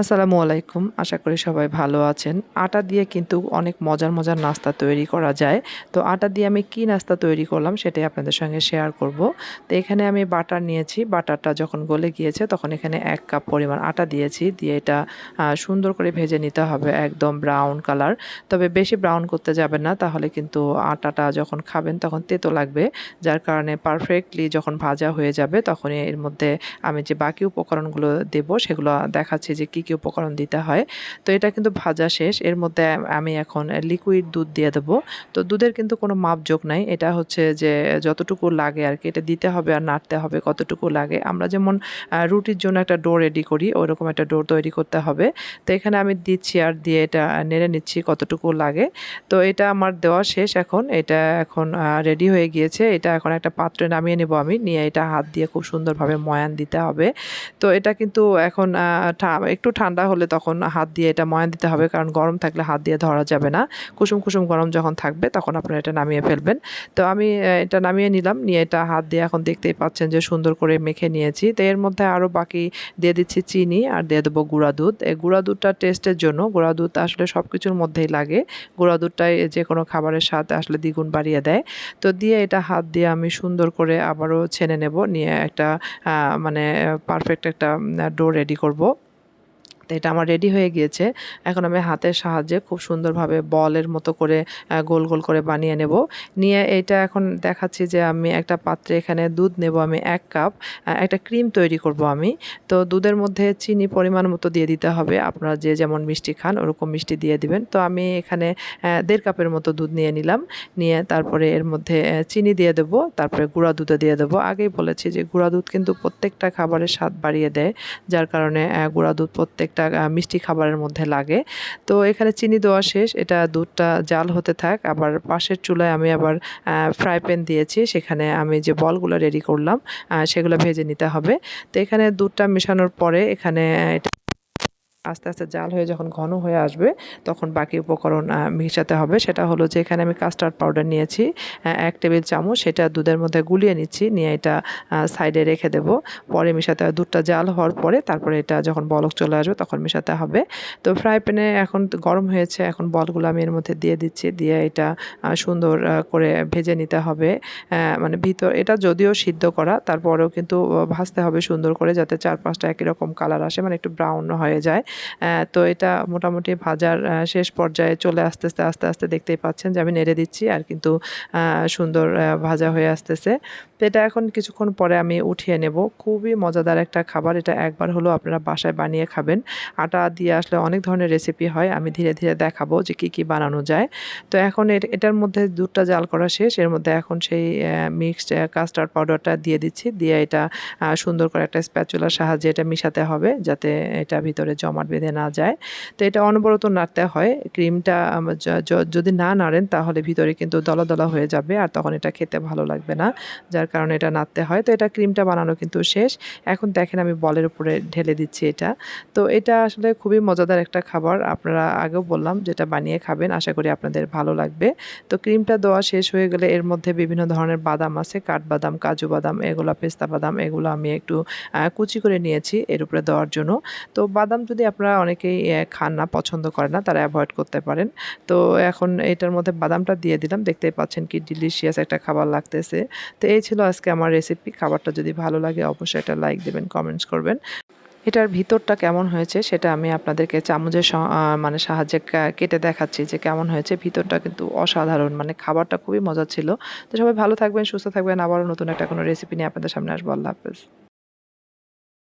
আসসালামু আলাইকুম। আশা করি সবাই ভালো আছেন। আটা দিয়ে কিন্তু অনেক মজার মজার নাস্তা তৈরি করা যায়। তো আটা দিয়ে আমি কি নাস্তা তৈরি করলাম সেটাই আপনাদের সঙ্গে শেয়ার করব। তো এখানে আমি বাটার নিয়েছি। বাটারটা যখন গলে গিয়েছে তখন এখানে এক কাপ পরিমাণ আটা দিয়েছি। দিয়ে এটা সুন্দর করে ভেজে নিতে হবে একদম ব্রাউন কালার। তবে বেশি ব্রাউন করতে যাবেন না। তাহলে কিন্তু আটাটা যখন খাবেন তখন তেতো লাগবে। যার কারণে পারফেক্টলি যখন ভাজা হয়ে যাবে তখনই এর মধ্যে আমি যে বাকি উপকরণগুলো দেব সেগুলো দেখাচ্ছি যে কি কি উপকরণ দিতে হয়। তো এটা কিন্তু ভাজা শেষ। এর মধ্যে আমি এখন লিকুইড দুধ দিয়ে দেবো। তো দুধের কিন্তু কোনো মাপযোগ নাই। এটা হচ্ছে যে যতটুকু লাগে আর কি এটা দিতে হবে আর নাড়তে হবে কতটুকু লাগে। আমরা যেমন রুটির জন্য একটা ডো রেডি করি, ওইরকম একটা ডো তৈরি করতে হবে। তো এখানে আমি দিচ্ছি আর দিয়ে এটা নেড়ে নিচ্ছি কতটুকু লাগে। তো এটা আমার দেওয়া শেষ এখন। এটা এখন রেডি হয়ে গিয়েছে। এটা এখন একটা পাত্রে নামিয়ে নেব আমি। নিয়ে এটা হাত দিয়ে খুব সুন্দরভাবে ময়ান দিতে হবে। তো এটা কিন্তু এখন একটু ঠান্ডা হলে তখন হাত দিয়ে এটা ময়ান দিতে হবে, কারণ গরম থাকলে হাত দিয়ে ধরা যাবে না। কুসুম কুসুম গরম যখন থাকবে, তখন আপনারা এটা নামিয়ে ফেলবেন। তো আমি এটা নামিয়ে নিলাম, নিয়ে এটা হাত দিয়ে এখন দেখতেই পাচ্ছেন যে সুন্দর করে মেখে নিয়েছি। তো এর মধ্যে আরও বাকি দিয়ে দিচ্ছি চিনি আর দিয়ে দেবো গুঁড়া দুধ। এই গুঁড়া দুধটা টেস্টের জন্য, গুঁড়া দুধ আসলে সব কিছুর মধ্যেই লাগে। গুঁড়া দুধটাই যে কোনো খাবারের স্বাদ আসলে দ্বিগুণ বাড়িয়ে দেয়। তো দিয়ে এটা হাত দিয়ে আমি সুন্দর করে আবারও ছেনে নেব, নিয়ে একটা মানে পারফেক্ট একটা ডো রেডি করব। এটা আমার রেডি হয়ে গিয়েছে। এখন আমি হাতের সাহায্যে খুব সুন্দরভাবে বলের মতো করে গোল গোল করে বানিয়ে নেব। নিয়ে এটা এখন দেখাচ্ছি যে আমি একটা পাত্রে এখানে দুধ নেব, আমি এক কাপ। একটা ক্রিম তৈরি করব আমি। তো দুধের মধ্যে চিনি পরিমাণ মতো দিয়ে দিতে হবে। আপনারা যে যেমন মিষ্টি খান, ওরকম মিষ্টি দিয়ে দিবেন। তো আমি এখানে দেড় কাপের মতো দুধ নিয়ে নিলাম। নিয়ে তারপরে এর মধ্যে চিনি দিয়ে দেবো, তারপরে গুঁড়া দুধও দিয়ে দেবো। আগেই বলেছি যে গুঁড়া দুধ কিন্তু প্রত্যেকটা খাবারের স্বাদ বাড়িয়ে দেয়। যার কারণে গুঁড়া দুধ প্রত্যেকটা আহ, মিষ্টি খাবারের মধ্যে লাগে। তো এখানে চিনি দেওয়া শেষ এটা দুধটা জাল হতে থাক। আবার পাশের চুলায় আমি আবার ফ্রাই প্যান দিয়েছি সেখানে আমি যে বলগুলো রেডি করলাম সেগুলো ভেজে নিতে হবে। তো এখানে দুধটা মেশানোর পরে এখানে আস্তে আস্তে জাল হয়ে যখন ঘন হয়ে আসবে, তখন বাকি উপকরণ মেশাতে হবে। সেটা হলো যে এখানে আমি কাস্টার্ড পাউডার নিয়েছি এক টেবিল চামচ। সেটা দুধের মধ্যে গুলিয়ে নিচ্ছি, নিয়ে এটা সাইডে রেখে দেব। পরে মেশাতে হবে দুধটা জাল হওয়ার পরে তারপরে এটা যখন বলক চলে আসবে তখন মেশাতে হবে। তো ফ্রাই প্যানে এখন গরম হয়েছে, এখন বলগুলো আমি এর মধ্যে দিয়ে দিচ্ছি, দিয়ে এটা সুন্দর করে ভেজে নিতে হবে। মানে ভিতর, এটা যদিও সিদ্ধ করা, তারপরেও কিন্তু ভাজতে হবে সুন্দর করে যাতে চার পাঁচটা একই রকম কালার আসে মানে একটু ব্রাউন হয়ে যায়। তো এটা মোটামুটি ভাজার শেষ পর্যায়ে চলে আসতে আসতে, আস্তে আস্তে দেখতেই পাচ্ছেন যে আমি নেড়ে দিচ্ছি আর কিন্তু সুন্দর ভাজা হয়ে আসতেছে। তো এটা এখন কিছুক্ষণ পরে আমি উঠিয়ে নেব। খুবই মজাদার একটা খাবার। এটা একবার হলো আপনারা বাসায় বানিয়ে খাবেন। আটা দিয়ে আসলে অনেক ধরনের রেসিপি হয়। আমি ধীরে ধীরে দেখাবো যে কী কী বানানো যায়। তো এখন এটার মধ্যে দুধটা জাল করা শেষ। এর মধ্যে এখন সেই মিক্সড কাস্টার্ড পাউডারটা দিয়ে দিচ্ছি। দিয়ে এটা সুন্দর করে একটা স্প্যাচুলার সাহায্যে এটা মিশাতে হবে যাতে এটা ভিতরে জমাট বেঁধে না যায়। তো এটা অনবরত নাড়তে হয়। ক্রিমটা যদি না নাড়েন তাহলে ভিতরে কিন্তু দলা দলা হয়ে যাবে আর তখন এটা খেতে ভালো লাগবে না, যার কারণে এটা নাড়তে হয়। তো এটা ক্রিমটা বানানো কিন্তু শেষ। এখন দেখেন আমি বলের উপরে ঢেলে দিচ্ছি এটা। তো এটা আসলে খুবই মজাদার একটা খাবার। আপনারা আগেও বললাম যেটা বানিয়ে খাবেন, আশা করি আপনাদের ভালো লাগবে। তো ক্রিমটা দেওয়া শেষ হয়ে গেলে এর মধ্যে বিভিন্ন ধরনের বাদাম আছে, কাঠবাদাম, কাজু বাদাম, এগুলো পেস্তা বাদাম, এগুলো আমি একটু কুচি করে নিয়েছি এর উপরে দেওয়ার জন্য। তো বাদাম যদি আপনারা অনেকেই খান না, পছন্দ করেন না, তারা অ্যাভয়েড করতে পারেন। তো এখন এটার মধ্যে বাদামটা দিয়ে দিলাম, দেখতেই পাচ্ছেন কি ডিলিশিয়াস একটা খাবার লাগতেছে। তো এই ছিল আজকে আমার রেসিপি খাবারটা যদি ভালো লাগে অবশ্যই একটা লাইক দেবেন কমেন্টস করবেন। এটার ভিতরটা কেমন হয়েছে সেটা আমি আপনাদেরকে চামচের মানে সাহায্যে কেটে দেখাচ্ছি যে কেমন হয়েছে। ভিতরটা কিন্তু অসাধারণ মানে খাবারটা খুবই মজা ছিল। তো সবাই ভালো থাকবেন, সুস্থ থাকবেন। আবারও নতুন একটা কোনো রেসিপি নিয়ে আপনাদের সামনে আসব। আল্লাহ হাফেজ।